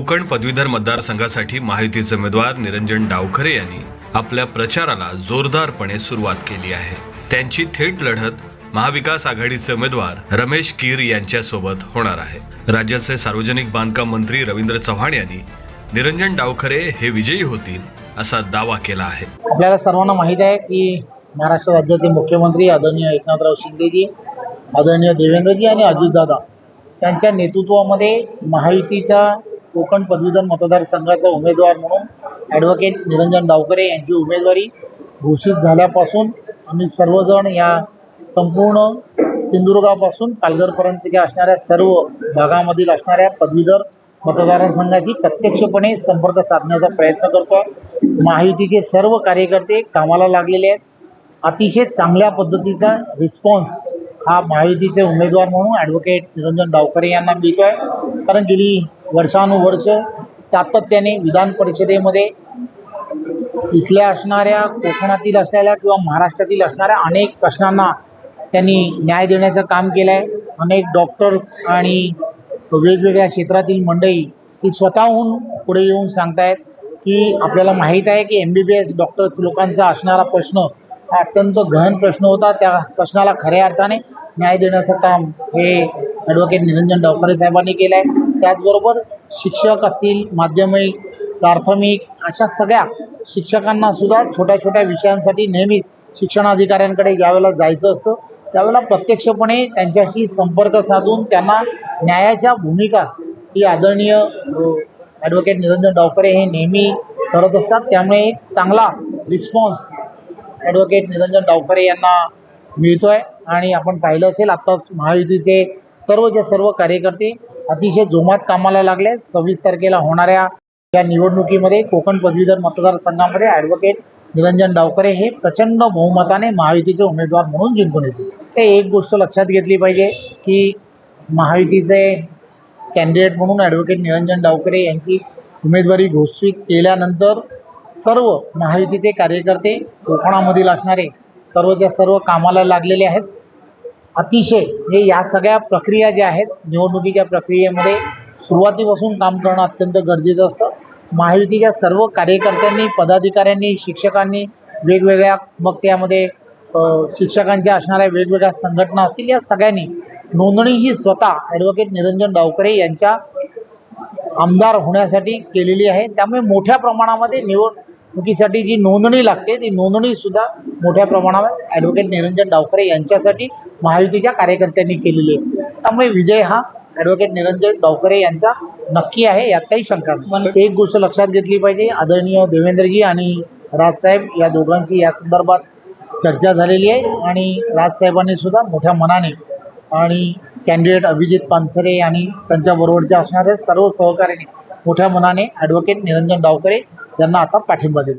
कोकण पदवीधर मतदारसंघासाठी महायुतीचे उमेदवार निरंजन डावखरे यांनी आपल्या प्रचाराला जोरदारपणे सुरुवात केली आहे. त्यांची थेट लढत महाविकास आघाडीचे उमेदवार रमेश कीर यांच्यासोबत होणार आहे. राज्याचे सार्वजनिक बांधकाम मंत्री रवींद्र चव्हाण यांनी निरंजन डावखरे हे विजयी होतील असा दावा केला आहे. आपल्याला सर्वांना माहीत आहे की महाराष्ट्र राज्याचे मुख्यमंत्री आदरणीय एकनाथराव शिंदेजी आदरणीय देवेंद्रजी आणि अजितदादा त्यांच्या नेतृत्वामध्ये महायुतीच्या कोकण पदवीधर मतदारसंघाचा उमेदवार म्हणून ॲडव्होकेट निरंजन डावकरे यांची उमेदवारी घोषित झाल्यापासून आम्ही सर्वजण या संपूर्ण सिंधुदुर्गापासून पालघरपर्यंतच्या असणाऱ्या सर्व भागामधील असणाऱ्या पदवीधर मतदारसंघाशी प्रत्यक्षपणे संपर्क साधण्याचा प्रयत्न करतो माहितीचे सर्व कार्यकर्ते कामाला लागलेले आहेत. अतिशय चांगल्या पद्धतीचा रिस्पॉन्स हा महायुतीचे उमेदवार म्हणून ॲडव्होकेट निरंजन डावकरे यांना मिळतो आहे कारण गेली वर्षानुवर्ष सातत्याने विधान परिषदेमध्ये इथल्या असणाऱ्या कोकणातील असलेल्या किंवा महाराष्ट्रातील असणाऱ्या अनेक प्रश्नांना त्यांनी न्याय देण्याचं काम केलं आहे अनेक डॉक्टर्स आणि वेगवेगळ्या क्षेत्रातील मंडळी ही स्वतःहून पुढे येऊन सांगतायत की आपल्याला माहीत आहे की M B B S doctors लोकांचा असणारा प्रश्न हा अत्यंत गहन प्रश्न होता. त्या प्रश्नाला खऱ्या अर्थाने न्याय देण्याचं काम हे ॲडव्होकेट निरंजन डावकरे साहेबांनी केलं आहे त्याचबरोबर शिक्षक असतील माध्यमिक प्राथमिक अशा सगळ्या शिक्षकांना सुद्धा छोट्या छोट्या विषयांसाठी नेहमीच शिक्षणाधिकाऱ्यांकडे ज्यावेळेला जायचं असतं. त्यावेळेला प्रत्यक्षपणे त्यांच्याशी संपर्क साधून त्यांना न्यायाच्या भूमिका ही आदरणीय ॲडव्होकेट निरंजन डावकरे हे नेहमी करत असतात. त्यामुळे एक चांगला रिस्पॉन्स ॲडव्होकेट निरंजन डावकरे यांना मिळतो आहे आणि आपण पाहिलं असेल आत्ताच महायुतीचे सर्वचे सर्व कार्यकर्ते अतिशय जोमात कामाला लागले. सव्वीस तारखेला होणाऱ्या या निवडणुकीमध्ये कोकण पदवीधर मतदारसंघामध्ये ॲडव्होकेट निरंजन डावकरे हे प्रचंड बहुमताने महायुतीचे उमेदवार म्हणून जिंकून येतील. ते एक गोष्ट लक्षात घेतली पाहिजे की महायुतीचे कॅन्डिडेट म्हणून ॲडव्होकेट निरंजन डावकरे यांची उमेदवारी घोषित केल्यानंतर सर्व महायुतीचे कार्यकर्ते कोकणामधील असणारे सर्वच्या सर्व कामाला लागलेले आहेत. अतिशय हे या सगळ्या प्रक्रिया ज्या आहेत निवडणुकीच्या प्रक्रियेमध्ये सुरुवातीपासून काम करणं अत्यंत गरजेचं असतं. महायुतीच्या सर्व कार्यकर्त्यांनी पदाधिकाऱ्यांनी शिक्षकांनी वेगवेगळ्या मग त्यामध्ये शिक्षकांच्या असणाऱ्या वेगवेगळ्या संघटना असतील या सगळ्यांनी नोंदणी ही स्वतः ॲडव्होकेट निरंजन डावकरे यांच्या आमदार होण्यासाठी केलेली आहे. त्यामुळे मोठ्या प्रमाणामध्ये निवडणुकीसाठी जी नोंदणी लागते ती नोंदणीसुद्धा मोठ्या प्रमाणावर ॲडव्होकेट निरंजन डावकरे यांच्यासाठी महायुतीच्या कार्यकर्त्यांनी केलेली आहे. त्यामुळे विजय हा ॲडव्होकेट निरंजन डावकरे यांचा नक्की आहे यात काही शंका नाही. एक गोष्ट लक्षात घेतली पाहिजे आदरणीय देवेंद्रजी आणि राजसाहेब या दोघांची या संदर्भात चर्चा झालेली आहे आणि राजसाहेबांनी सुद्धा मोठ्या मनाने आणि कॅन्डिडेट अभिजित पानसरे आणि त्यांच्याबरोबरच्या असणाऱ्या सर्व सहकार्याने मोठ्या मनाने ॲडव्होकेट निरंजन डावकरे यांना आता पाठिंबा दिला.